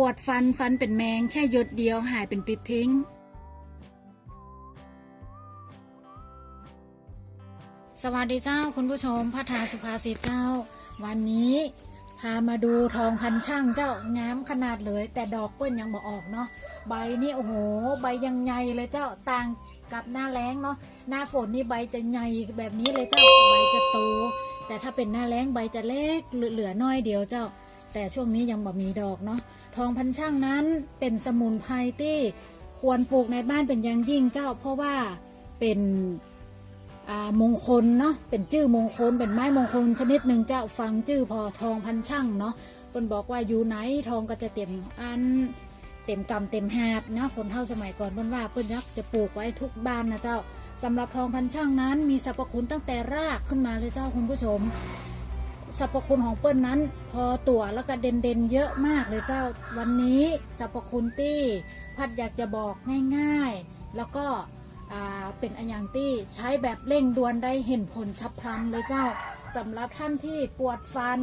ปวดฟันฟันเป็นแมงแค่หยดเดียวหายเป็นปิดทิ้ง สวัสดีเจ้าคุณผู้ชมพัฒนาสุภาษิตเจ้า วันนี้พามาดูทองพันช่างเจ้างามขนาดเลย แต่ดอกเปิ้นยังบ่ออกเนาะใบนี่โอ้โห ใบยังใหญ่เลยเจ้าต่างกับหน้าแล้งเนาะหน้าฝนนี่ใบจะใหญ่แบบนี้เลยเจ้าใบจะโตแต่ถ้าเป็นหน้าแล้งใบจะเล็กเหลือน้อยเดียวเจ้า แต่ช่วงนี้ยังบ่มีดอกเนาะทองพันช่างนั้นเป็นสมุนไพรที่ควรปลูกในบ้านเป็นอย่างยิ่งเจ้า เพราะว่าเป็นมงคลเนาะเป็นชื่อมงคลเป็นไม้มงคลชนิดหนึ่งเจ้าฟังชื่อพอทองพันช่างเนาะคนบอกว่าอยู่ไหนทองก็จะเต็มอันเต็มกำเต็มหาบนะคนเท่าสมัยก่อนเพิ่นว่าเพิ่นยักจะปลูกไว้ทุกบ้านนะเจ้าสำหรับทองพันช่างนั้นมีสรรพคุณตั้งแต่รากขึ้นมาเลยเจ้าคุณผู้ชม สรรพคุณของเปิ้ลนั้น พอตัวแล้วก็เด่นเด่นเยอะมากเลยเจ้าวันนี้สรรพคุณที่พัดอยากจะบอกง่ายๆ แล้วก็เป็นอันอย่างที่ใช้แบบเร่งด่วนได้เห็นผลฉับพลันเลยเจ้าสำหรับท่านที่ปวดฟัน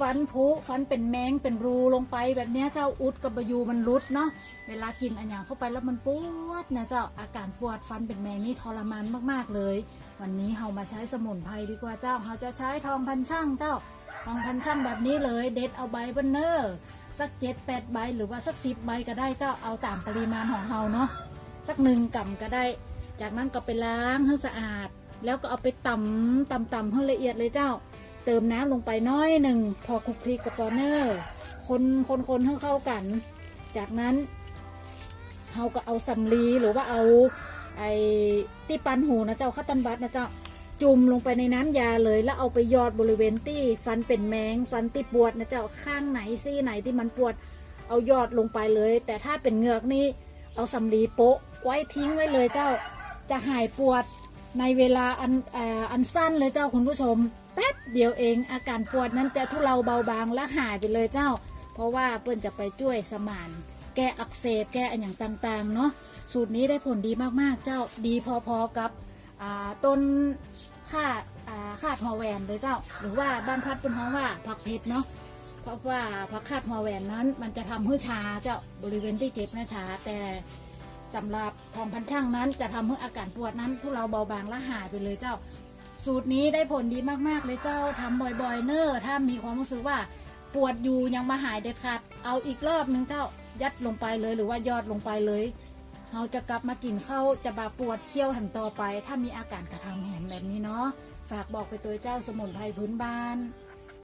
ฟันผุฟันเป็นแมงเป็นรูลงไปแบบเนี้ยเจ้าอุดกับบยูมันรุดเนาะเวลากินอันอย่างเข้าไปแล้วมันปวดนะเจ้าอาการปวดฟันเป็นแมงนี่ทรมานมากๆเลย วันนี้เรามาใช้สมุนไพรดีกว่าเจ้าเราจะใช้ทองพันช่างเจ้าทองพันช่างแบบนี้เลยเด็ดเอาใบเบนเนอร์สักเจ็ดแปดใบหรือว่าสักสิบใบก็ได้เจ้าเอาตามปริมาณของเราเนาะสักหนึ่งกำก็ได้ จากนั้นก็ไปล้างให้สะอาด แล้วก็เอาไปตำตำตำให้ละเอียดเลยเจ้า เติมน้ำลงไปน้อยหนึ่งพอคลุกคลิกกับปอเนอร์คนคนคนให้เข้ากัน จากนั้นเราก็เอาสำลีหรือว่าเอาไอ้ที่ปันหูนะเจ้าข้าตันบัตนะเจ้าจุ่มลงไปในน้ำยาเลยแล้วเอาไปยอดบริเวณที่ฟันเป็นแมงฟันที่ปวดนะเจ้าข้างไหนซี่ไหนที่มันปวด เอายอดลงไปเลย แต่ถ้าเป็นเหงือกนี่เอาสำลีโปะไว้ทิ้งไว้เลยเจ้าจะหายปวดในเวลาอันออันสั้นเลยเจ้าคุณผู้ชม แป๊บเดียวเองอาการปวดนั้นจะทุเลาเบาบางและหายไปเลยเจ้า เพราะว่าเปิ้นจะไปช่วยสมาน แก้อักเสบแก้อันอย่างต่างๆเนาะสูตรนี้ได้ผลดีมากๆ เจ้าดีพอๆกับต้นข่าอ่าข่าทอแหวนเลยเจ้า หรือว่าบ้านพัดเป็นห้องว่าผักเผ็ดเนาะเพราะว่าผักคาดหัวแหวนนั้น มันจะทำให้ชาเจ้าบริเวณที่เจ็บนะชาแต่สำหรับทองพันช่างนั้นจะทำให้อาการปวดนั้นทุเราเบาบางและหายไปเลยเจ้า สูตรนี้ได้ผลดีมากๆ เลยเจ้าทำบ่อยๆ เนอร์ถ้ามีความรู้สึกว่า ปวดอยู่ยังมาหายเด็ดขาดเอาอีกรอบนึงเจ้ายัดลงไปเลยหรือว่ายอดลงไปเลยเราจะกลับมากินข้าวจะบาปวดเคี้ยวแหมต่อไป ถ้ามีอาการกระทำแหมแบบนี้เนาะฝากบอกไปตัวเจ้าสมุนไพรพื้นบ้าน